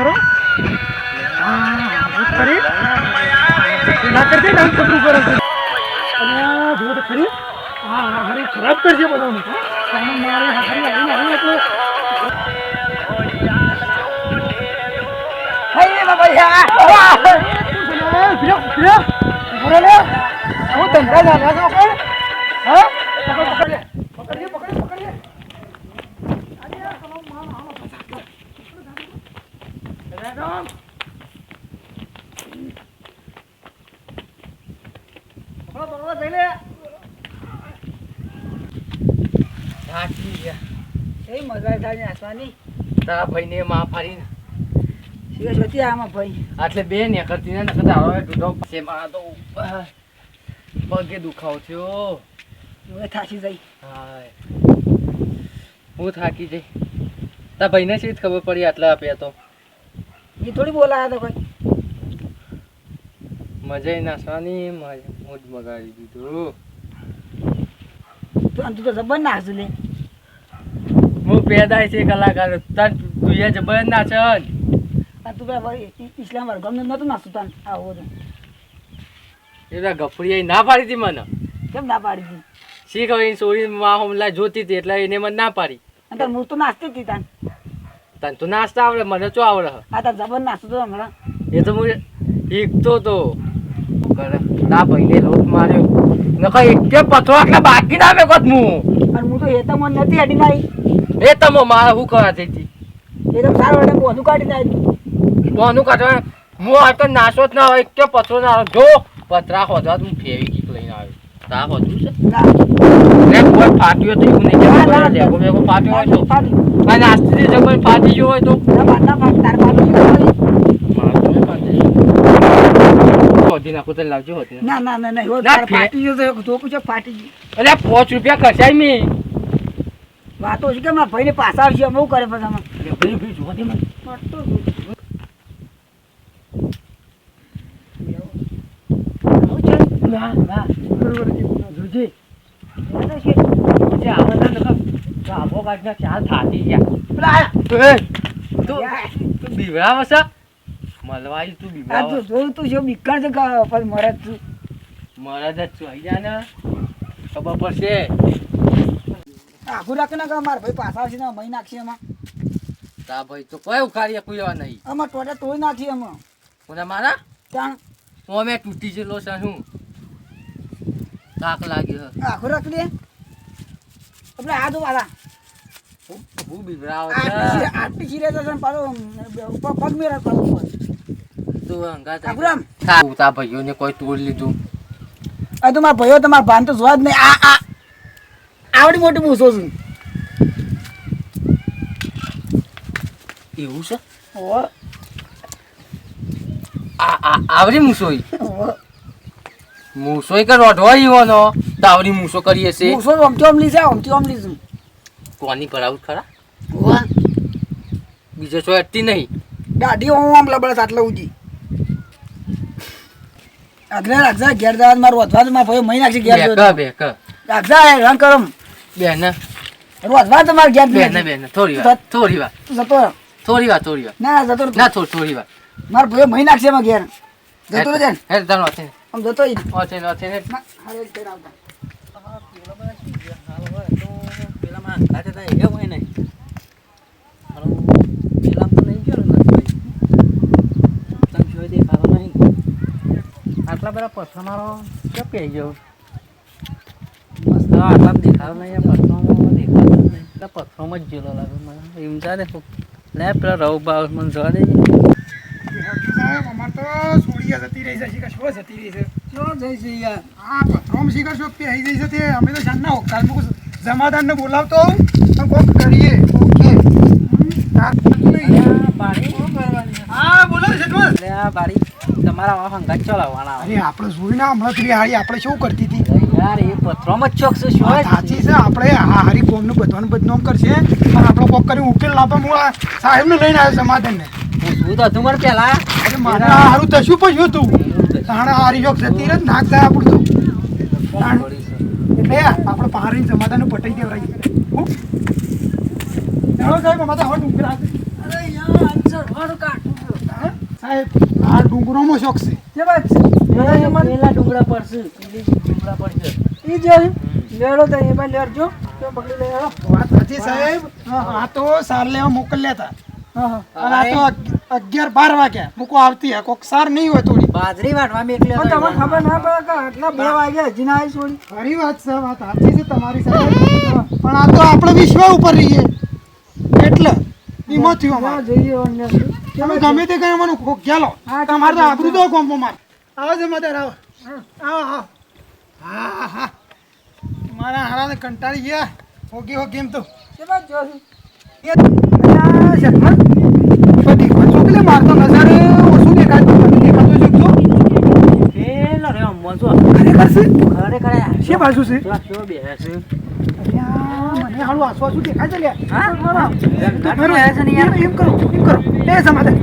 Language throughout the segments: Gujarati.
કરો. કરી ના કરતી ને આમ છોકરું કરે અને જુઓ તો હા ધંધા જાણ્યા હા પકડ પકડ લે પકડ લે પકડ લે, પકડ લે આજે આ તમારો માલ આનો ફસાક્યો. રેડમ. પકડો, પકડો, જઈ લે. થાકી ગયા એ મજા થાય નાસવાની તારા ભાઈને માં ફાડીને જોતી આમાં ભાઈ આટલે બે ને કરતી ને નકર હવે દૂધો પાસે મારા તો આહ, પગે દુખાવો થયો હવે થાકી જઈ હા હું થાકી જઈ તારા ભાઈને શી જ ખબર પડી આટલા આપ્યા તો એ થોડી બોલાયા તો કોઈ મજા નાસવાની મજા હું બગાડી દીધું. તું તું તો જબર નાખશું લે. હું પેદા છે કલાકાર તન તું એ જબર નાચ આ તું પેલા ઇસ્લામ વાળું ગમે નતું નાખતું તાન? આવો તો. એ ગફડી ના પાડી હતી મને. કેમ ના પાડી હતી શીખ હવે સોરી માં હમલા જોતી હતી એટલે એને મને ના પાડી. અને તાર મૂળ તો નાચતી હતી તાન. તને તો નાસ્તા આવડે મને શું આવડે. આ તાર જબર નાસ્તો તો હમણાં. એ તો હું શીખતો તો. ના ભાઈ ના ભાઈને લોટ માર્યો. નકર એક કે પથરો આટલા બાકી ના મેં કોત હું અને હું તો એ તો મને નથી અડી નાઈ એ તમો મારે હું કરા તી એ તો સારો એટલે બોનું કાઢી નાખ્યું બોનું કાઢવા હું આ તો નાશો જ ના હોય કે પથરો ના જો પતરા હોતા હું ફેવી કીક લઈને આવ્યો. તા હોતું છે? ના. કોઈ ફાટ્યો તો એવું નહીં ના, ના. લેગો મેગો ફાટ્યો હોય તો. જબર ફાટી ગયો. હોય તો. ના ના. ના ના ના ના ના, પાંચ રૂપિયા ખર્ચાય મેં. વાતો છે કે મારા ભાઈને પાછા આવશે બહુ કરે પછી ભાઈ ભાઈ ના ના. જોજે જે આવે ના ખબર પડશે આખું રાખે ને કે ભાઈ પાછા આવશે ને મહી નાખશે એમાં તા ભાઈ તો કોઈ ઉખાડીએ કુયા નહીં આમાં ટોટા તોય નાખીએ એમાં કોને મારા ત્યાં અમે તૂટી ગયેલો છે હું થાક લાગ્યો આખો રાખ લે? આપણે આ જો વાલા બીવડાવે આટલી છે. આટલી શીરે તો ઉપર પગ પાછો ઉપર. તું હંગાત આઘું રામ. થાક તા ભાઈઓને કોઈ તોડી લીધું. આ તો મારા ભાઈઓ તમારા ભાન તો જોવા જ નહીં. આ આ આવડી મોટી મૂછો છું. એવું છે? ઓહો, આ આ આવરી મૂસોઈ એક મૂસોઈ કે રોઢો ઈવાનો તાવરી મૂસો કરીએ છે મૂસો તો અમથી અમલી છે અમથી અમલી છું કોની કરાવું ખરા? ઓહો. બીજો છો અટતી નહીં. દાઢી હું આમ લબડે આટલા ઉજી આટલે રાખજા ઘેર જવા મારું વધવા તો મારા ભાઈઓ મહી નાખશે ઘેર બેક. બેક રાખજા રંગ કરમ. બેન વધવા તો મારે ઘેર બેન. બેન થોડી વાર થોડી વાર. જતો થોડી વાર થોડી વાર. ના જતો ના થોડી થોડી વાર. મારા ભાઈઓ મહી નાખશે એમાં ઘેર. જતો રહે હે ઓથે આમ જતો રહે. ઓથે ઓથે ને. ના, હારે જ આવતા. આટલા બધા પથ્થર મારો ક્યાં પી ગયો? મસ્ત આટલા દેખાવ નહીં પથ્થરોમાં દેખાતો નહીં. એટલે પથ્થરોમાં જ જેલો લાગે મને. એમ જા દે લે પેલા રવ બાવ મને જવા દે અમારે તો સોડિયા જતી રહી છે શું જતી રહી યાર. આ પથરોમ શીખા શું પહેરી જઈ છે તે. અમે તો જાણના હોકાલ મુકું જમાદારને બોલાવતો તો કોક કરીએ. ઓકે. આપણે જોઈને હમણાં પેલી હારી આપણે શું કરતી હતી? યાર એ પથ્થરોમાં જ ચોક છે શું સાચી છે આપણે આ હારી કોમનું બધાનું બદનામ કરશે પણ આપણો કોક કરી ઉકેલ લાવવા હું સાહેબને લઈને આવ્યો સમાધાનને હું તો તું પેલા મારે હારું તશું પણ હતું તાણે હારી જોક જતી રહે નાક થાય આપણું તો. એટલે આપણે પહાડી સમાધાન પટાઈ દેવરાઈ હું? ચાલો સાહેબ અમારે હવે ડુંગર સાહેબ આ ડુંગરોમાં શોખ છે. જે વાત છે? પેલા પર છે ડુંગરા ડુંગળા છે ઈ જે લેડો તો એ ભાઈ લેડજો તો પકડી લે વાત સાચી સાહેબ. આ તો સાર લેવા મોકલ્યા હતા અને આ તો અગ- અગિયાર બાર વાગ્યા મૂકો આવતી હે કોક સાર નહીં હોય થોડી. બાજરી વાટવા મેકલે પણ તમને ખબર ના પડે કે આટલા બે વાગ્યા હજી ના આવી છોડી. ખરી વાત છે વાત સાચી છે તમારી સાથે. પણ આ તો આપણે વિશ્વ ઉપર રહીએ. એટલે ઈમો થયો અમારે. જઈએ અન્ય તમે ગમે તે કઈ મને કોક ગેલો. હા, તમારે તો આબરૂ તો કોમ્પો માર આવો છે મદર આવો. આવો આવો. હા હા. મારા હારાને કંટાળી ગયા. હોગી હોગી એમ તો. કે વાત જોશું? મારતો નજર ઓછું દેખાતું નથી દેખાતું છે ખરેખર છે ખરેખર છે બાજુ છે મને હાલું આસુ આસુ દેખાય છે હા એમ કરો એમ કરો એ સમાધાન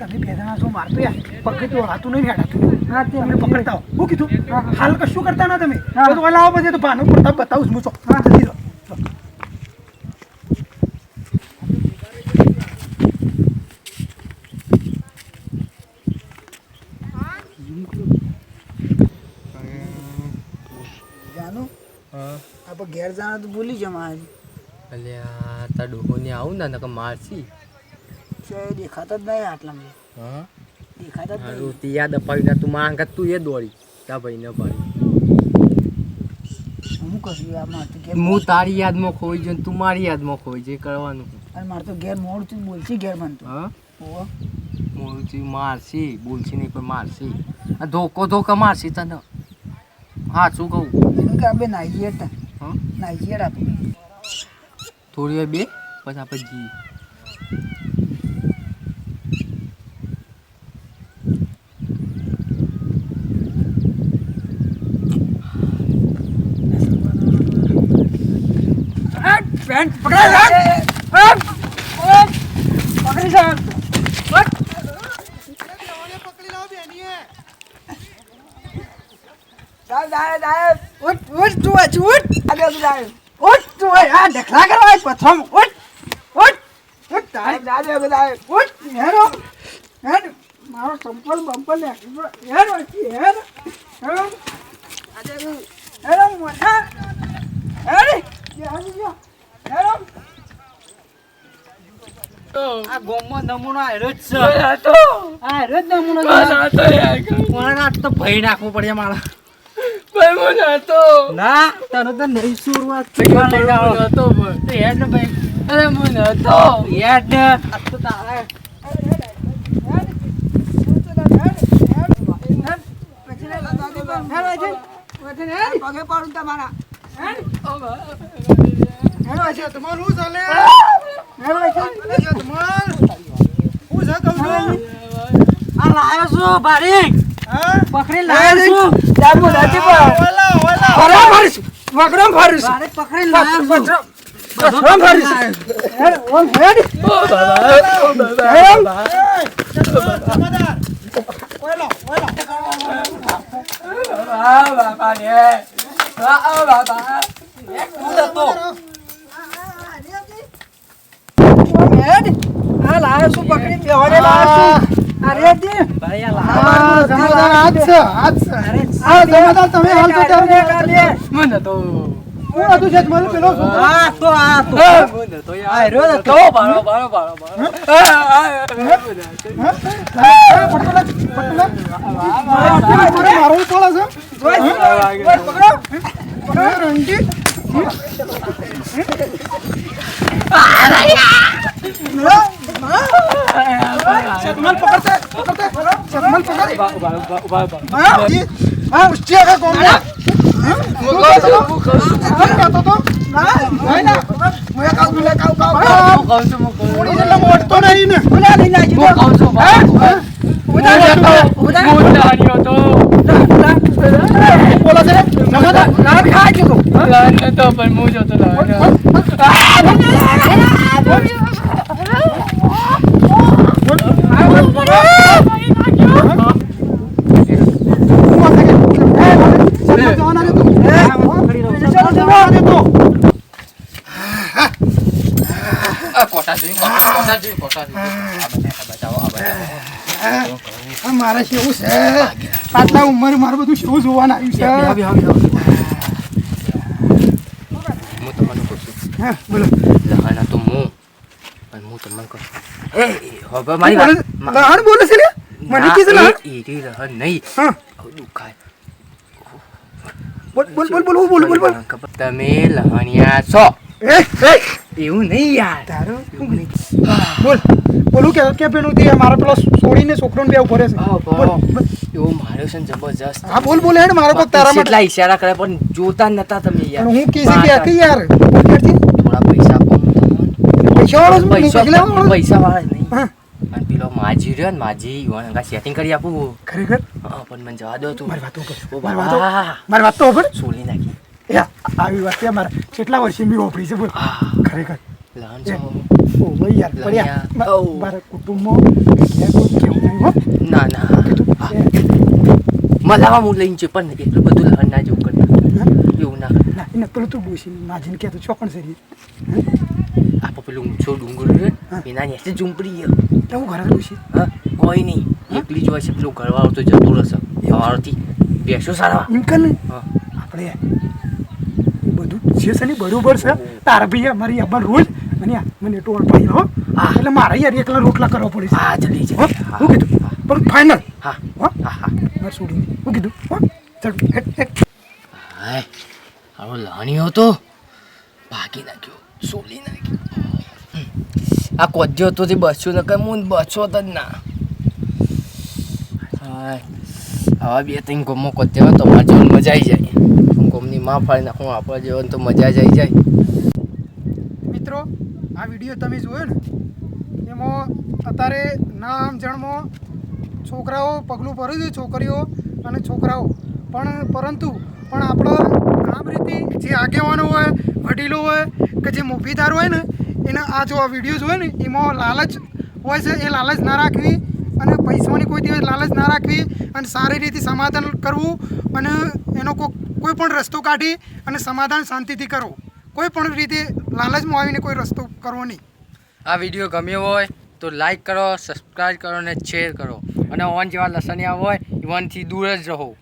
તમે બે છો મારતો યાર પકડી તો હાથું નહીં હેડાતું હા તે તમે પકડતા હો હું કીધું હાલ કશું કરતા ના તમે હા. તો ઓલા આવો પછી તો ભાનું પ્રતાપ બતાવું છું હા લો. જાનું આપણે ઘેર જાણ તો ભૂલી જમા આજે અલ્યા તા ડોહોને આવું ને નકર મારસી છે દેખાતા જ નહીં આટલામાં હા? દેખાતા જ નહીં. યાદ અપાવી ના તું માંગ તું એ દોડી. તા ભાઈ ને પાડી હું કશું આ મારે તો ઘેર હું તારી યાદમાં ખોઈ જઉં તું મારી યાદમાં ખોઈ જે કરવાનું. અને મારે તો ઘેર મોડું છું બોલছি ઘેર બનતો હા? ઓહો મોરજી મારસી બોલશી નહીં પણ મારસી આ ધોકો ધોકા મારસી તને. હા શું કહું? કાબે નાઈ આપણે નાહીએ તા હા નાહીએ આપણે થોડી વાર બે, પછી આપણે જઈએ પેન્ટ પકડાય પકડી સાહેબ સાહેબ સાહેબ સાહેબ ઉઠ ઉઠ તું ઉઠ. ઉઠ તું આ ઢેકલા કરવા પથમ ઉઠ ઉઠ ઉઠ સાહેબ સાહેબ સાહેબ ઉઠ હેરો હેર. મારો સંપલ બંપલ ને હેર વાંચી હેર. હેર આજે મોટા. હેર હેર હેર. આ ગોમમાં નમૂનો આયરો જ છે. આ આયરો જ નમૂનો છે. તો ભઈ નાખવું પડે મારા. ના તને તો નહીં શરૂઆત થઈ લઈ જાઓ તો હેડ ને ભાઈ અરે મને હતો. હેડ. આ તો તારા પગે પાડું તમારા અચ્છા, તમારું શું ચાલે? હેલો અચ્છા, તમારું? હું છે છું? આ લાયો છું બારીક પકડી લાયો છું. જાબુ નથી ફરીશ વગડમ ફરીશ. પકડી લાયો છું વગડમ ફરીશ. હેડ ઓમ હેડ. હેડ સમાધાન. ઓલા, ઓલા. ઓમ હેડ આ લાયો છું પકડી બેવાડે લાયો છું અરે દે ભાઈ આ લાયો આજ છે, આજ છે. હા, તમે હાલ તો ત્યારે. મને તો હું હતું છે, મારો પેલો. આ તો આ તો મને તો આ રહ્યો તો બારો બારો બારો બારો હા, પટોલા, પટોલા. મારો મારો પડે છે. પકડો. હા, રણજી. શકમલ પકડતે, પકડતે. પકડ. હા, જી. હા, ઉસ્તી આગળ કોણ છે? હા? કહેતો હતો? ના, ના, ના. મુએ કાઉ, મુએ કાઉ, કાઉ, કાઉ. થોડી એટલે મોટતો નહીં ને. ઉલા લઈ નાખી દો હા? ઉડા તો બોલા છે? ના ખાઈ ચૂકો હું આ શકે. એ, મને શકમલ જવાના દે તું. એ, શકમલ જવાના દે તું. કોટા જોઈ કોટા જોઈ કોટા જોઈ આ બધા બતાવો આ બધા મારે શેવું છે? આટલા ઉંમર મારું બધું શેવું જોવાનું આવ્યું છે. હું તમને કહું છું. હા બોલો. તો હું પણ હું તમને કહું એ હવે મારી વાત. બોલે છે ને મને કીધું એ- એરી લહણ નહીં. દુખાય બોલ બોલ બોલ બોલ બોલ બોલ બોલ. ખબર તમે લહણિયા છો. એ એ. એવું નહીં યાર. તારો? બોલ. બોલું કે કે પેલું તે મારા પેલો છોડીને છોકરોને બે ઊભો રહેશે. એવો માર્યો છે જબરજસ્ત. હા બોલ બોલ હેડ મારો કોક તારા માટે ઈશારા કરે પણ જોતા નતા તમે યાર. હું કીધી કે કે યાર થોડા પૈસા પૈસા વાળો? પૈસા વાળો. નહીં. અને પેલો માજી રહ્યો ને માજી વણગા સેટિંગ કરી આપું? ખરેખર? હા પણ મને જવા દો તું. મારી વાતો કર મારી વાતો મારી વાત તો ખબર સોલી નાખી. આવી વાત છે મારા કેટલા વર્ષે બી વાપરી છે બોલ. હા. ખરેખર. ઓ ભાઈ યાર પડ્યા. મારા કુટુંબમાં હો? ના ના. મલાવા હું. લઈને છે પણ એટલું બધું લહણ ના જેવું કરી એવું ના. ના એને પેલું તું ડોસી માજીને કહેતો ચોકણ આપો પેલું ઊંચો ડુંગર હા. એના નીચે ઝૂંપડી છે. એવું ઘરે ડોસી હા કોઈ નહીં. એકલી જ હોય છે પેલું ઘરવાળો તો જતો રહેશે. સવારથી. બેસો સારા. એમ કર ને હા. આપણે બધું. છે છે ને બરોબર છે. તારા ભાઈ અમારી અબ્બા રોજ અને આ મને ટોળ ભાઈ હો. એટલે મારે યાર એકલા રોટલા કરવા પડે હા જલ્દી હો હું. કીધું? પણ ફાઇનલ હા. હો હા મારે છોડી હું કીધું? હો ચાલ હાય આવો લાણીઓ તો. ભાગી નાખ્યો સોલી નાખ્યો. આ કોજ્યો તો તે બસ્યો ન કઈ હું બસો જ ના. હાય હવે બે ત્રણ ગમો કોજ્યો તો મારા મજા આવી જાય. હું ગમની માં ફાડી નાખું આપણા જેવાનું તો મજા જ આવી જાય. મિત્રો, આ વીડિયો તમે જોયો ને, એમાં અત્યારે ના આમ જણમાં છોકરાઓ પગલું ભર્યું છે છોકરીઓ અને છોકરાઓ. પણ પરંતુ, પણ આપણો આમ રીતે જે આગેવાનો હોય, વડીલો હોય કે જે મોભીદાર હોય ને, એને આ જો આ વીડિયો જોયો ને, એમાં લાલચ હોય છે, એ લાલચ ના રાખવી અને પૈસાની કોઈ દિવસ લાલચ ના રાખવી અને સારી રીતે સમાધાન કરવું અને એનો કોઈ કોઈ પણ રસ્તો કાઢી અને સમાધાન શાંતિથી કરો. કોઈ પણ રીતે લાલચમાં આવીને કોઈ રસ્તો કરવો નહીં. આ વીડિયો ગમ્યો હોય તો લાઈક કરો સબસ્ક્રાઈબ કરો અને શેર કરો. અને ઓન જેવા લસણિયા હોય ઇવનથી દૂર જ રહો.